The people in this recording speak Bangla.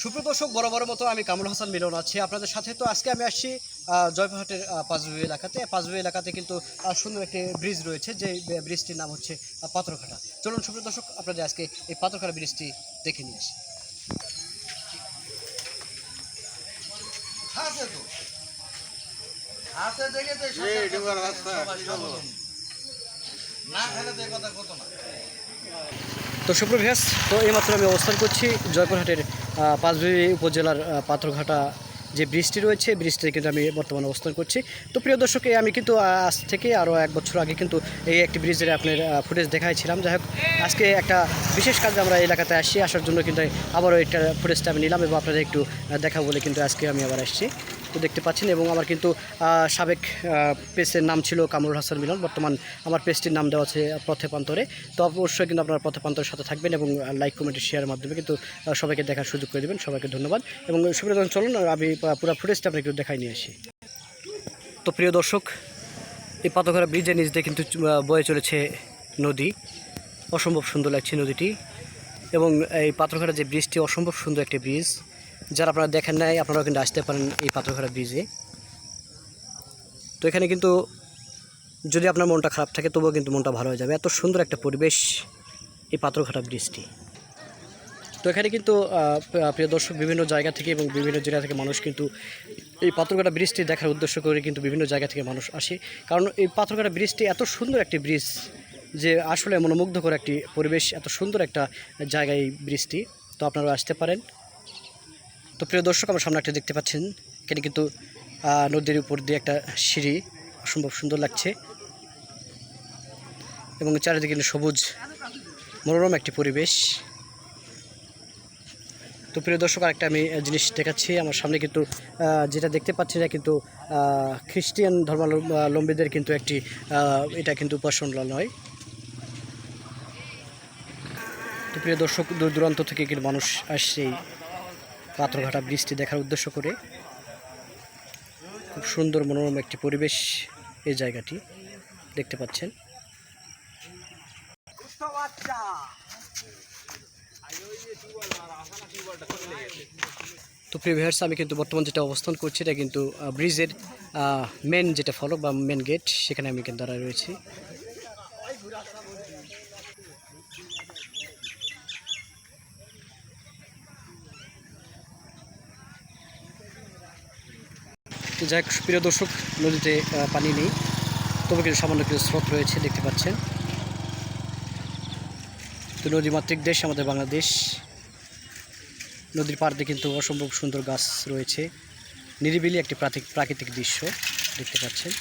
সুপ্রিয় দর্শক বড় বড় মতো আমি কামরুল হাসান মিলন আছি। আপনাদের সাথে তো আজকে আমি আসছি জয়পুরহাটের আহ, এলাকাতে। পাঁচবিবি এলাকাতে কিন্তু সুন্দর একটি ব্রিজ রয়েছে যে ব্রিজটির নাম হচ্ছে পাথরঘাটা। চলুন সুপ্রিয় দর্শক আপনাদের আজকে এই পাথরঘাটা ব্রিজটি দেখে নিয়ে আসি। তো। আছে দেখে তো? না খেলে তো কথা কত না। তো সুপ্রভাস তো এইমাত্র আমি অবস্থান করছি জয়পুরহাটের পাঁচবিবি উপজেলার পাথরঘাটা যে বৃষ্টি রয়েছে বৃষ্টিতে কিন্তু আমি বর্তমানে অবস্থান করছি। তো প্রিয় দর্শক আমি কিন্তু আজ থেকে আরও এক বছর আগে কিন্তু এই একটি ব্রিজের আপনার ফুটেজ দেখাইছিলাম। যাই হোক, আজকে একটা বিশেষ কাজে আমরা এলাকাতে আসছি। আসার জন্য কিন্তু আবারও একটা ফুটেজটা আমি নিলাম এবং আপনাদের একটু দেখাবো বলে কিন্তু আজকে আমি আবার আসছি। তো দেখতে পাচ্ছেন এবং আমার কিন্তু সাবেক পেজের নাম ছিল কামরুল হাসান মিলন। বর্তমান আমার পেজটির নাম দেওয়া আছে পথে প্রান্তরে। তো অবশ্যই কিন্তু আপনারা পথে প্রান্তরের সাথে থাকবেন এবং লাইক কমেন্ট শেয়ারের মাধ্যমে কিন্তু সবাইকে দেখার সুযোগ করে দেবেন। সবাইকে ধন্যবাদ। এবং সুবিধা চলুন আমি পুরো ফুটেজটা আপনাকে একটু দেখাই নিয়ে আসি। তো প্রিয় দর্শক, এই পাতঘরা ব্রিজের নিচ দিয়ে কিন্তু বয়ে চলেছে নদী। অসম্ভব সুন্দর লাগছে নদীটি। এবং এই পাথরঘাটা যে ব্রিজটি অসম্ভব সুন্দর একটি ব্রিজ যারা আপনারা দেখেন নাই, আপনারাও কিন্তু আসতে পারেন এই পাথরঘাটা ব্রিজে তো এখানে কিন্তু যদি আপনার মনটা খারাপ থাকে, তবুও কিন্তু মনটা ভালো হয়ে যাবে। এত সুন্দর একটা পরিবেশ এই পাথরঘাটা ব্রিজটি তো এখানে কিন্তু প্রিয় দর্শক, বিভিন্ন জায়গা থেকে এবং বিভিন্ন জেলা থেকে মানুষ কিন্তু এই পাথরঘাটা ব্রিজটি দেখার উদ্দেশ্য করে কিন্তু বিভিন্ন জায়গা থেকে মানুষ আসে। কারণ এই পাথরঘাটা ব্রিজটি এত সুন্দর একটি ব্রিজ যে আসলে মনোমুগ্ধকর একটি পরিবেশ, এত সুন্দর একটা জায়গা এই ব্রিজটি তো আপনারা আসতে পারেন। তো প্রিয় দর্শক, আমার সামনে একটা দেখতে পাচ্ছেন। এখানে কিন্তু নদীর উপর দিয়ে একটা সিঁড়ি অসম্ভব সুন্দর লাগছে এবং চারিদিকে কিন্তু সবুজ, মনোরম একটি পরিবেশ। তো প্রিয় দর্শক, আরেকটা আমি জিনিস দেখাচ্ছি। আমার সামনে কিন্তু যেটা দেখতে পাচ্ছি যে কিন্তু খ্রিস্টিয়ান ধর্মাবলম্বীদের কিন্তু একটি এটা কিন্তু উপাসনালয় তো প্রিয় দর্শক, দূর দূরান্ত থেকে কিন্তু মানুষ আসছে পাথরঘাটা বৃষ্টি দেখার উদ্দেশ্য করে খুব সুন্দর মনোরম একটি পরিবেশ এই জায়গাটি দেখতে পাচ্ছেন। তো প্রিভিয়ার্স আমি কিন্তু বর্তমান যেটা অবস্থান করছি এটা কিন্তু ব্রিজের মেন যেটা ফলক বা মেন গেট সেখানে আমি কিন্তু দাঁড়ায় রয়েছি। যাই প্রিয় দর্শক, নদীতে পানি নেই। তবে কিছু সামান্য কিছু স্রোত রয়েছে, দেখতে পাচ্ছেন। তো নদীমাতৃক দেশ, আমাদের বাংলাদেশ। নদীর পাড়তে কিন্তু অসম্ভব সুন্দর গাছ রয়েছে। নিরিবিলি একটি প্রাকৃতিক দৃশ্য, দেখতে পাচ্ছেন।